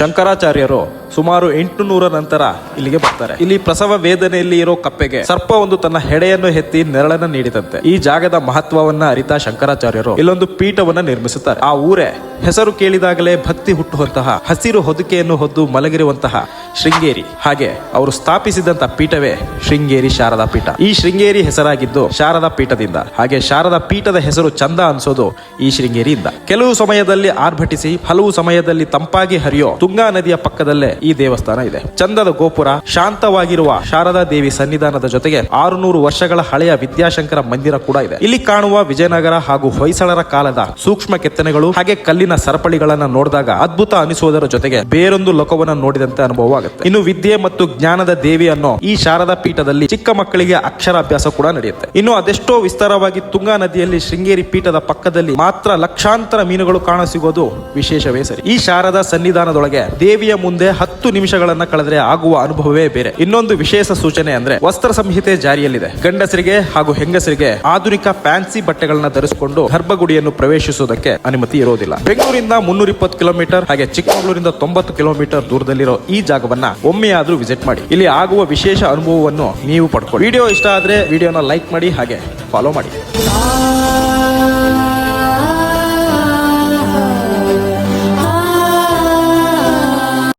ಶಂಕರಾಚಾರ್ಯರು ಸುಮಾರು ಎಂಟುನೂರ ನಂತರ ಇಲ್ಲಿಗೆ ಬರ್ತಾರೆ. ಇಲ್ಲಿ ಪ್ರಸವ ವೇದನೆಯಲ್ಲಿ ಇರೋ ಕಪ್ಪೆಗೆ ಸರ್ಪ ಒಂದು ತನ್ನ ಹೆಡೆಯನ್ನು ಎತ್ತಿ ನೆರಳನ್ನ ನೀಡಿದಂತೆ. ಈ ಜಾಗದ ಮಹತ್ವವನ್ನ ಅರಿತ ಶಂಕರಾಚಾರ್ಯರು ಇಲ್ಲೊಂದು ಪೀಠವನ್ನ ನಿರ್ಮಿಸುತ್ತಾರೆ. ಆ ಊರೇ ಹೆಸರು ಕೇಳಿದಾಗಲೇ ಭಕ್ತಿ ಹುಟ್ಟುವಂತಹ, ಹಸಿರು ಹೊದಿಕೆಯನ್ನು ಹೊದ್ದು ಮಲಗಿರುವಂತಹ ಶೃಂಗೇರಿ. ಹಾಗೆ ಅವರು ಸ್ಥಾಪಿಸಿದಂತ ಪೀಠವೇ ಶೃಂಗೇರಿ ಶಾರದಾ ಪೀಠ. ಈ ಶೃಂಗೇರಿ ಹೆಸರಾಗಿದ್ದು ಶಾರದಾ ಪೀಠದಿಂದ. ಹಾಗೆ ಶಾರದಾ ಪೀಠದ ಹೆಸರು ಚಂದ ಅನ್ಸೋದು ಈ ಶೃಂಗೇರಿಯಿಂದ. ಕೆಲವು ಸಮಯದಲ್ಲಿ ಆರ್ಭಟಿಸಿ, ಹಲವು ಸಮಯದಲ್ಲಿ ತಂಪಾಗಿ ಹರಿಯೋ ತುಂಗಾ ನದಿಯ ಪಕ್ಕದಲ್ಲೇ ಈ ದೇವಸ್ಥಾನ ಇದೆ. ಚಂದದ ಗೋಪುರ, ಶಾಂತವಾಗಿರುವ ಶಾರದಾ ದೇವಿ ಸನ್ನಿಧಾನದ ಜೊತೆಗೆ ಆರುನೂರು ವರ್ಷಗಳ ಹಳೆಯ ವಿದ್ಯಾಶಂಕರ ಮಂದಿರ ಕೂಡ ಇದೆ. ಇಲ್ಲಿ ಕಾಣುವ ವಿಜಯನಗರ ಹಾಗೂ ಹೊಯ್ಸಳರ ಕಾಲದ ಸೂಕ್ಷ್ಮ ಕೆತ್ತನೆಗಳು ಹಾಗೆ ಕಲ್ಲಿನ ಸರಪಳಿಗಳನ್ನ ನೋಡಿದಾಗ ಅದ್ಭುತ ಅನಿಸುವುದರ ಜೊತೆಗೆ ಬೇರೊಂದು ಲೋಕವನ್ನ ನೋಡಿದಂತೆ ಅನುಭವ ಆಗುತ್ತೆ ಇನ್ನು ವಿದ್ಯೆ ಮತ್ತು ಜ್ಞಾನದ ದೇವಿ ಅನ್ನೋ ಈ ಶಾರದಾ ಪೀಠದಲ್ಲಿ ಚಿಕ್ಕ ಮಕ್ಕಳಿಗೆ ಅಕ್ಷರಾಭ್ಯಾಸ ಕೂಡ ನಡೆಯುತ್ತೆ. ಇನ್ನು ಅದೆಷ್ಟೋ ವಿಸ್ತಾರವಾಗಿ ತುಂಗಾ ನದಿಯಲ್ಲಿ ಶೃಂಗೇರಿ ಪೀಠದ ಪಕ್ಕದಲ್ಲಿ ಮಾತ್ರ ಲಕ್ಷಾಂತರ ಮೀನುಗಳು ಕಾಣಸಿಗೋದು ವಿಶೇಷವೇ ಸರಿ. ಈ ಶಾರದಾ ಸನ್ನಿಧಾನದೊಳಗೆ ದೇವಿಯ ಮುಂದೆ ನಿಮಿಷಗಳನ್ನ ಕಳೆದ್ರೆ ಆಗುವ ಅನುಭವವೇ ಬೇರೆ. ಇನ್ನೊಂದು ವಿಶೇಷ ಸೂಚನೆ ಅಂದ್ರೆ ವಸ್ತ್ರ ಸಂಹಿತೆ ಜಾರಿಯಲ್ಲಿದೆ. ಗಂಡಸರಿಗೆ ಹಾಗೂ ಹೆಂಗಸರಿಗೆ ಆಧುನಿಕ ಫ್ಯಾನ್ಸಿ ಬಟ್ಟೆಗಳನ್ನ ಧರಿಸಿಕೊಂಡು ಗರ್ಭಗುಡಿಯನ್ನು ಪ್ರವೇಶಿಸುವುದಕ್ಕೆ ಅನುಮತಿ ಇರೋದಿಲ್ಲ. ಬೆಂಗಳೂರಿಂದ ಮುನ್ನೂರ ಕಿಲೋಮೀಟರ್ ಹಾಗೆ ಚಿಕ್ಕಮಗಳೂರಿಂದ ತೊಂಬತ್ತು ಕಿಲೋಮೀಟರ್ ದೂರದಲ್ಲಿರೋ ಈ ಜಾಗವನ್ನ ಒಮ್ಮೆಯಾದ್ರೂ ವಿಸಿಟ್ ಮಾಡಿ. ಇಲ್ಲಿ ಆಗುವ ವಿಶೇಷ ಅನುಭವವನ್ನು ನೀವು ಪಡ್ಕೊಳ್ಳಿ. ವಿಡಿಯೋ ಇಷ್ಟ ಆದ್ರೆ ವಿಡಿಯೋನ ಲೈಕ್ ಮಾಡಿ ಹಾಗೆ ಫಾಲೋ ಮಾಡಿ.